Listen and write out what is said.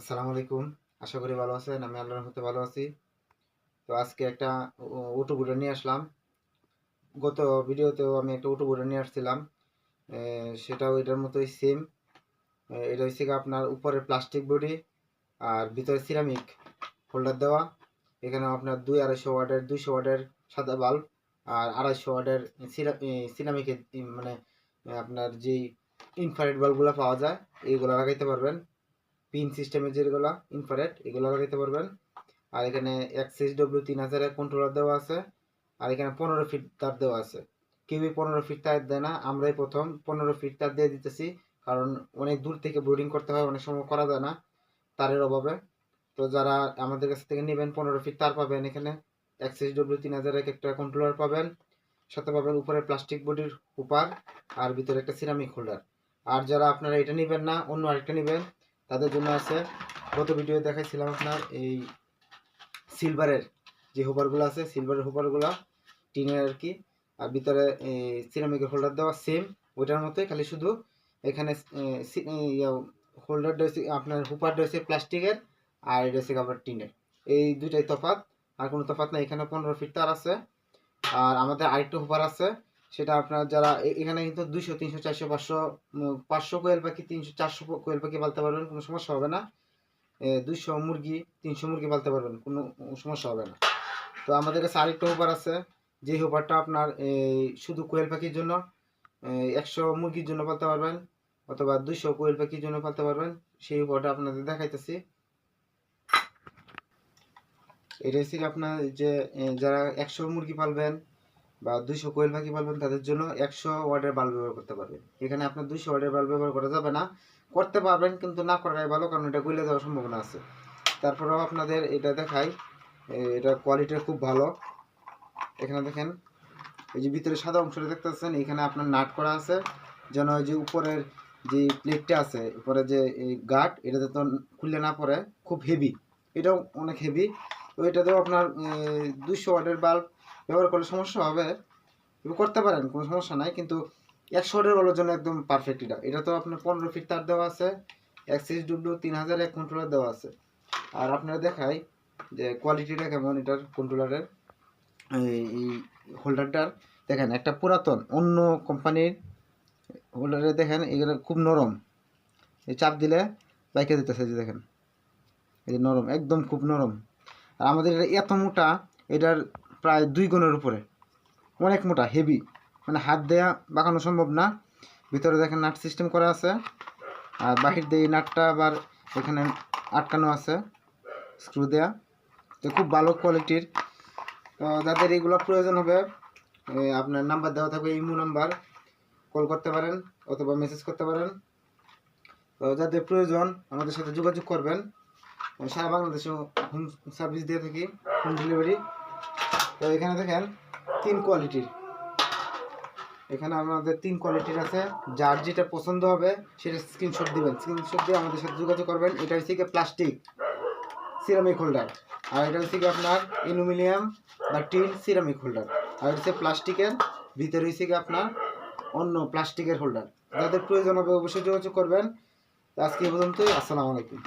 আসসালামু আলাইকুম। আশা করি ভালো আছেন, আমি আল্লাহর হতে ভালো আছি। তো আজকে একটা উটু বুড়া নিয়ে আসলাম। গত ভিডিওতেও আমি একটা উটু বুড়া নিয়ে আসছিলাম। সেটাও এটার মতোই সেম এটা হচ্ছে আপনার উপরে প্লাস্টিক বডি আর ভিতরে সিরামিক হোল্ডার দেওয়া। এখানে আপনার দুই আড়াইশো ওয়াটের, দুইশো ওয়াটের সাদা বাল্ব আর আড়াইশো ওয়াটের সিরামিকের মানে আপনার যেই ইনফ্রারেড বাল্বগুলো পাওয়া যায়, এইগুলো লাগাইতে পারবেন। পিন সিস্টেমের যেগুলো ইনফ্রারেড এগুলো লাগাইতে পারবেন। আর এখানে এক্সিস ডব্লিউ তিন হাজারের কন্ট্রোলার দেওয়া আছে, আর এখানে পনেরো ফিট তার দেওয়া আছে। কেউই পনেরো ফিট তার দেয় না, আমরাই প্রথম পনেরো ফিট তার দিয়ে দিতেছি, কারণ অনেক দূর থেকে বোর্ডিং করতে হয়, অনেক সময় করা যায় না তারের অভাবে। তো যারা আমাদের কাছ থেকে নেবেন পনেরো ফিট তার পাবেন এখানে এক্সিস ডব্লিউ তিন হাজারের একটা কন্ট্রোলার পাবেন। সাথে পাবেন উপরে প্লাস্টিক বডির উপার আর ভিতরে একটা সিরামিক হোল্ডার আর যারা আপনারা এটা নেবেন না, অন্য আরেকটা নেবেন তাদের জন্য আছে। গত ভিডিও দেখাইছিলাম আপনার এই সিলভারের যে হোপারগুলো আছে সিলভারের হোপারগুলো টিনের আর কি। আর ভিতরে সিরামিকের হোল্ডার দেওয়া সেম ওইটার মতোই, খালি শুধু এখানে হোল্ডার রয়েছে আপনার হুপারটা রয়েছে প্লাস্টিকের আর হচ্ছে আবার টিনের। এই দুইটাই তফাৎ, আর কোনো তফাত না এখানে পনেরো ফিট তার আছে, আর আমাদের আরেকটা হুপার আছে সেটা আপনার যারা এখানে কিন্তু দুইশো, তিনশো, চারশো, পাঁচশো পাঁচশো কোয়েল পাখি, তিনশো, চারশো কোয়েল পাখি পালতে পারবেন, কোনো সমস্যা হবে না। দুইশো মুরগি, তিনশো মুরগি পালতে পারবেন, কোনো সমস্যা হবে না। তো আমাদের কাছে আরেকটা হোপার আছে যে হোপারটা আপনার শুধু কোয়েল পাখির জন্য একশো মুরগির জন্য পালতে পারবেন, অথবা দুইশো কোয়েল পাখির জন্য পালতে পারবেন, সেই হোপারটা আপনাদের দেখাইতেছি। এটা হচ্ছে আপনার যে যারা একশো মুরগি পালবেন বা দুইশো কোয়েল পাখি পালবেন তাদের জন্য একশো ওয়ার্ডের বাল্ব ব্যবহার করতে পারবেন। এখানে আপনার দুইশো ওয়ার্ডের বাল্ব ব্যবহার করা যাবে না। করতে পারবেন, কিন্তু না করাটাই ভালো, কারণ এটা গলে যাওয়ার সম্ভাবনা আছে। তারপরেও আপনাদের এটা দেখাই এটা কোয়ালিটি খুব ভালো। এখানে দেখেন, এই যে ভিতরে সাদা অংশটা দেখতে পাচ্ছেন, এখানে আপনার নাট করা আছে। যেন ওই যে উপরের যে প্লেটটা আছে উপরে যে গার্ড এটা যাতে খুললে না পড়ে, খুব হেভি এটাও অনেক হেভি তো এটাতেও আপনার দুইশো ওয়াটের বাল্ব ব্যবহার করলে সমস্যা হবে। করতে পারেন, কোনো সমস্যা নাই, কিন্তু একশো ওয়াটের বাল্বের জন্য একদম পারফেক্ট এটা এটা তো আপনার পনেরো ফিট তার দেওয়া আছে এক্সিস ডব্লিউ তিন হাজার, এক কন্ট্রোলার দেওয়া আছে। আর আপনারা দেখাই যে কোয়ালিটিটা কেমন এটার কন্ট্রোলারের এই হোল্ডারটার দেখেন, একটা পুরাতন, অন্য কোম্পানির হোল্ডারে দেখেন, এগুলো খুব নরম। এই চাপ দিলে বাইকে দিতেছে যে দেখেন। এই নরম, একদম খুব নরম। আর আমাদের এটা এত মোটা, এটার প্রায় দুই গুণের উপরে। অনেক মোটা হেভি মানে হাত দেয়া বাঁকানো সম্ভব না। ভিতরে দেখেন নাট সিস্টেম করা আছে। আর বাহির দিয়ে নাটটা আবার এখানে আটকানো আছে স্ক্রু দেয়া। তো খুব ভালো কোয়ালিটির তো যাদের এগুলো প্রয়োজন হবে আপনার নাম্বার দেওয়া থাকবে, ইমো নাম্বার কল করতে পারেন অথবা মেসেজ করতে পারেন। তো যাদের প্রয়োজন, আমাদের সাথে যোগাযোগ করবেন। সারা বাংলাদেশে হোম সার্ভিস দিয়ে থাকি হোম ডেলিভারি তো এখানে দেখেন তিন কোয়ালিটির এখানে আমাদের তিন কোয়ালিটির আছে। যার যেটা পছন্দ হবে, সেটা স্ক্রিনশট দিবেন। স্ক্রিনশট দিয়ে আমাদের সাথে যোগাযোগ করবেন। এটা হচ্ছে কি প্লাস্টিক সিরামিক হোল্ডার আর এটা হচ্ছে কি আপনার অ্যালুমিনিয়াম বা টিন সিরামিক হোল্ডার আর হচ্ছে প্লাস্টিকের ভিতরে হচ্ছে কি আপনার অন্য প্লাস্টিকের হোল্ডার যাদের প্রয়োজন হবে অবশ্যই যোগাযোগ করবেন। আজকে পর্যন্তই। আসসালামু আলাইকুম।